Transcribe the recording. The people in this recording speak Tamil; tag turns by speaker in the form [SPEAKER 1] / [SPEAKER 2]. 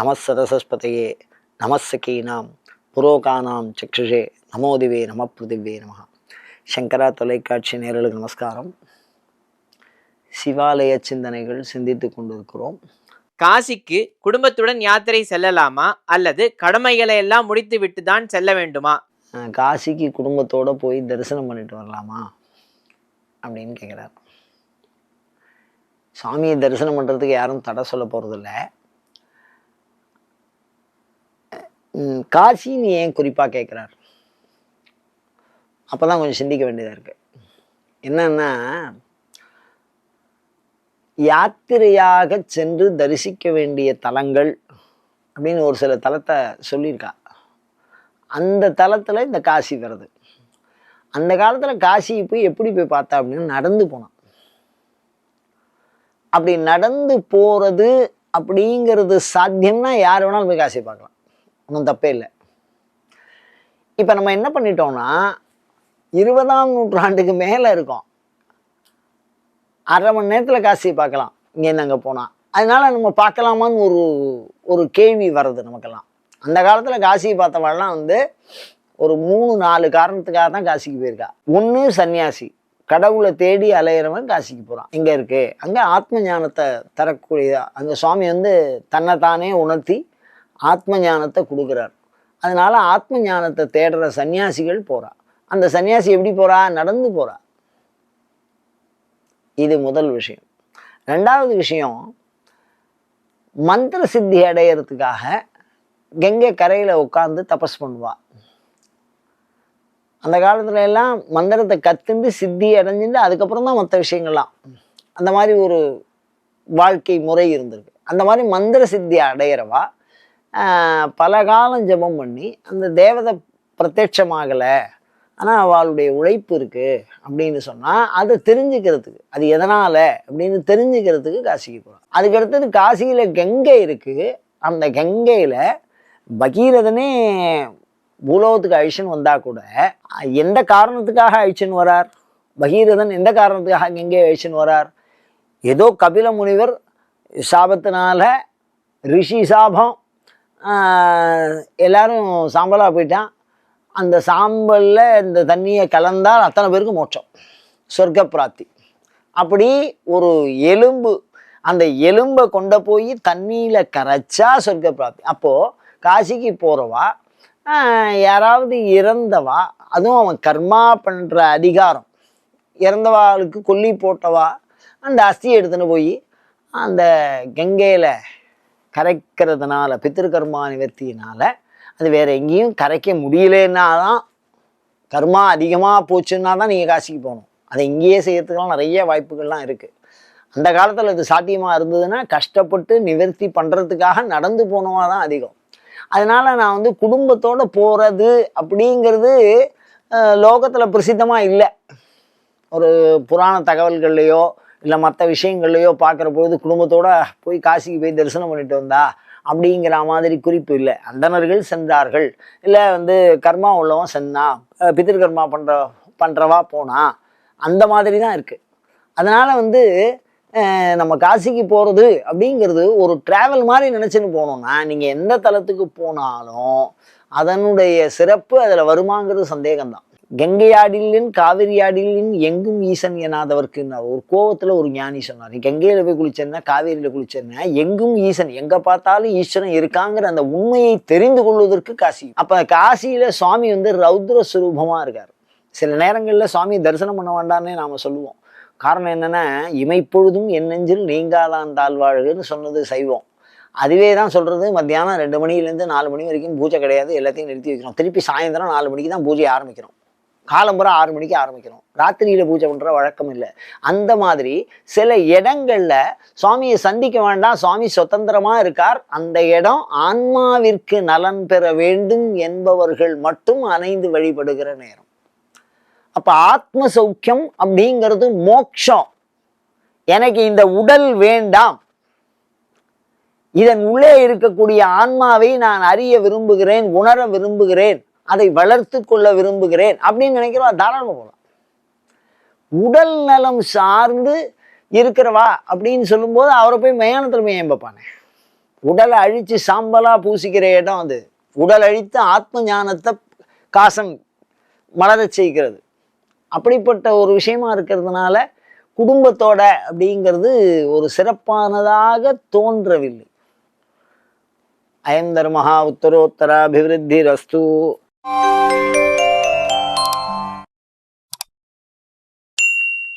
[SPEAKER 1] நமசரசஸ்பதையே நமசகீனாம் புரோகானாம் சக்ஷுஷே நமோதிவே நம பிருதிவே நம சங்கரா தொலைக்காட்சி நேரலுக்கு நமஸ்காரம் சிவாலய சிந்தனைகள் சிந்தித்து கொண்டிருக்கிறோம்
[SPEAKER 2] காசிக்கு குடும்பத்துடன் யாத்திரை செல்லலாமா அல்லது கடமைகளை எல்லாம் முடித்து விட்டு தான் செல்ல வேண்டுமா
[SPEAKER 1] காசிக்கு குடும்பத்தோடு போய் தரிசனம் பண்ணிட்டு வரலாமா அப்படின்னு கேட்குறாரு சாமியை தரிசனம் பண்ணுறதுக்கு யாரும் தடை சொல்ல போகிறதில்ல காசின்னு ஏன் குறிப்பாக கேட்குறார் அப்போ தான் கொஞ்சம் சிந்திக்க வேண்டியதாக இருக்குது என்னன்னா யாத்திரையாக சென்று தரிசிக்க வேண்டிய தலங்கள் அப்படின்னு ஒரு சில தலத்தை சொல்லியிருக்கா அந்த தலத்தில் இந்த காசி வருது அந்த காலத்தில் காசி போய் எப்படி போய் பார்த்தா அப்படின்னு நடந்து போனான் அப்படி நடந்து போகிறது அப்படிங்கிறது சாத்தியம்னா யார் வேணாலும் போய் காசி பார்க்கலாம் ஒன்றும் தப்பே இல்லை இப்போ நம்ம என்ன பண்ணிட்டோம்னா இருபதாம் நூற்றாண்டுக்கு மேலே இருக்கோம் அரை மணி நேரத்தில் காசியை பார்க்கலாம் இங்கேருந்து அங்கே போனால் அதனால் நம்ம பார்க்கலாமான்னு ஒரு ஒரு கேள்வி வர்றது நமக்கெல்லாம் அந்த காலத்தில் காசியை பார்த்தவாடெல்லாம் வந்து ஒரு மூணு நாலு காரணத்துக்காக தான் காசிக்கு போயிருக்கா ஒன்று சன்னியாசி கடவுளை தேடி அலையிறவன் காசிக்கு போகிறான் இங்கே இருக்குது அங்கே ஆத்ம ஞானத்தை தரக்கூடியதா அந்த சுவாமி வந்து தன்னை தானே உணர்த்தி ஆத்ம ஞானத்தை கொடுக்குறார் அதனால் ஆத்ம ஞானத்தை தேடுற சன்னியாசிகள் போகிறா அந்த சன்னியாசி எப்படி போகிறா நடந்து போகிறா இது முதல் விஷயம் ரெண்டாவது விஷயம் மந்திர சித்தி அடையிறதுக்காக கங்கை கரையில் உட்காந்து தபஸ் பண்ணுவா அந்த காலத்துல எல்லாம் மந்திரத்தை கற்றுண்டு சித்தி அடைஞ்சிட்டு அதுக்கப்புறம் தான் மற்ற விஷயங்கள்லாம் அந்த மாதிரி ஒரு வாழ்க்கை முறை இருந்திருக்கு அந்த மாதிரி மந்திர சித்தி அடையிறவா பல காலம் ஜபம் பண்ணி அந்த தேவதை பிரத்யட்சமாகலை ஆனால் அவளுடைய உழைப்பு இருக்குது அப்படின்னு சொன்னால் அதை தெரிஞ்சுக்கிறதுக்கு அது எதனால் அப்படின்னு தெரிஞ்சுக்கிறதுக்கு காசிக்கு போகிறோம் அதுக்கடுத்தது காசியில் கங்கை இருக்குது அந்த கங்கையில் பகீரதனே பூலோகத்துக்கு அழிச்சுன்னு வந்தால் கூட எந்த காரணத்துக்காக அழிச்சுன்னு வரார் பகீரதன் எந்த காரணத்துக்காக கெங்கை அழிச்சுன்னு வரார் ஏதோ கபில முனிவர் சாபத்தினால ரிஷி சாபம் எல்லோரும் சாம்பலாக போயிட்டான் அந்த சாம்பலில் இந்த தண்ணியை கலந்தால் அத்தனை பேருக்கு மோட்சம் சொர்க்க பிராப்தி அப்படி ஒரு எலும்பு அந்த எலும்பை கொண்டு போய் தண்ணியில் கரைச்சா சொர்க்க பிராப்தி அப்போது காசிக்கு போகிறவா யாராவது இறந்தவா அதுவும் அவன் கர்மா பண்ணுற அதிகாரம் இறந்தவாளுக்கு கொல்லி போட்டவா அந்த அஸ்தியை எடுத்துன்னு போய் அந்த கங்கையில் கரைக்கிறதுனால பித்திருக்கர்மா நிவர்த்தியினால் அது வேறு எங்கேயும் கரைக்க முடியலன்னா தான் கர்மா அதிகமாக போச்சுன்னா தான் நீங்கள் காசிக்கு போகணும் அதை இங்கேயே செய்யறதுக்கெல்லாம் நிறைய வாய்ப்புகள்லாம் இருக்குது அந்த காலத்தில் இது சாத்தியமாக இருந்ததுன்னா கஷ்டப்பட்டு நிவர்த்தி பண்ணுறதுக்காக நடந்து போனவா தான் அதிகம் அதனால் நான் வந்து குடும்பத்தோடு போகிறது அப்படிங்கிறது லோகத்தில் பிரசித்தமாக இல்லை ஒரு புராண தகவல்கள்லையோ இல்லை மற்ற விஷயங்கள்லையோ பார்க்குற பொழுது குடும்பத்தோட போய் காசிக்கு போய் தரிசனம் பண்ணிட்டு வந்தா அப்படிங்கிற மாதிரி குறிப்பு இல்லை அந்தனர்கள் சென்றார்கள் இல்லை வந்து கர்மா உள்ளவன் சென்றான் பித்திருக்கர்மா பண்ணுற பண்ணுறவா போனா அந்த மாதிரி தான் இருக்குது அதனால் வந்து நம்ம காசிக்கு போகிறது அப்படிங்கிறது ஒரு ட்ராவல் மாதிரி நினச்சின்னு போனோன்னா நீங்கள் எந்த தளத்துக்கு போனாலும் அதனுடைய சிறப்பு அதில் வருமாங்கிறது சந்தேகம்தான் கங்கையாடிலின் காவிரியாடிலின் எங்கும் ஈசன் எனாதவர்க்குன்னார் ஒரு கோவத்தில் ஒரு ஞானி சொன்னார் கங்கையில் போய் குளிச்சிருந்தேன் காவேரியில் குளிச்சிருந்தேன் எங்கும் ஈசன் எங்கே பார்த்தாலும் ஈஸ்வரன் இருக்காங்கிற அந்த உண்மையை தெரிந்து கொள்வதற்கு காசி அப்போ காசியில் சுவாமி வந்து ரௌத்ர சுரூபமாக இருக்கார் சில நேரங்களில் சுவாமி தரிசனம் பண்ண வேண்டாம்னே நாம் சொல்லுவோம் காரணம் என்னென்னா இமைப்பொழுதும் என் நெஞ்சில் நீங்காதான் தாழ்வாழ்கன்னு சொன்னது சைவம் அதுவே தான் சொல்கிறது மத்தியானம் ரெண்டு மணிலேருந்து நாலு மணி வரைக்கும் பூஜை கிடையாது எல்லாத்தையும் நிறுத்தி வைக்கிறோம் திருப்பி சாயந்தரம் நாலு மணிக்கு தான் பூஜை ஆரம்பிக்கிறோம் காலம்புற ஆறு மணிக்கு ஆரம்பிக்கணும் ராத்திரியில் பூஜை பண்ணுற வழக்கம் இல்லை அந்த மாதிரி சில இடங்களில் சுவாமியை சந்திக்க வேண்டாம் சுவாமி சுதந்திரமாக இருக்கார் அந்த இடம் ஆன்மாவிற்கு நலன் பெற வேண்டும் என்பவர்கள் மட்டும் அணைந்து வழிபடுகிற நேரம் அப்போ ஆத்ம சௌக்கியம் அப்படிங்கிறது மோக்ஷம் எனக்கு இந்த உடல் வேண்டாம் இதன் உள்ளே இருக்கக்கூடிய ஆன்மாவை நான் அறிய விரும்புகிறேன் உணர விரும்புகிறேன் அதை வளர்த்து கொள்ள விரும்புகிறேன் அப்படின்னு நினைக்கிறோம் தாராளமாக போகலாம் உடல் நலம் சார்ந்து இருக்கிறவா அப்படின்னு சொல்லும்போது அவரை போய் மயானத்தில் போய் ஏம்பப்பானே உடலை அழித்து சாம்பலாக பூசிக்கிற இடம் அது உடல் அழித்து ஆத்ம ஞானத்தை காசம் வளர செய்கிறது அப்படிப்பட்ட ஒரு விஷயமா இருக்கிறதுனால குடும்பத்தோட அப்படிங்கிறது ஒரு சிறப்பானதாக தோன்றவில்லை அயந்தர் மகா உத்தரோத்தராபிவிருத்தி ரஸ்து thank you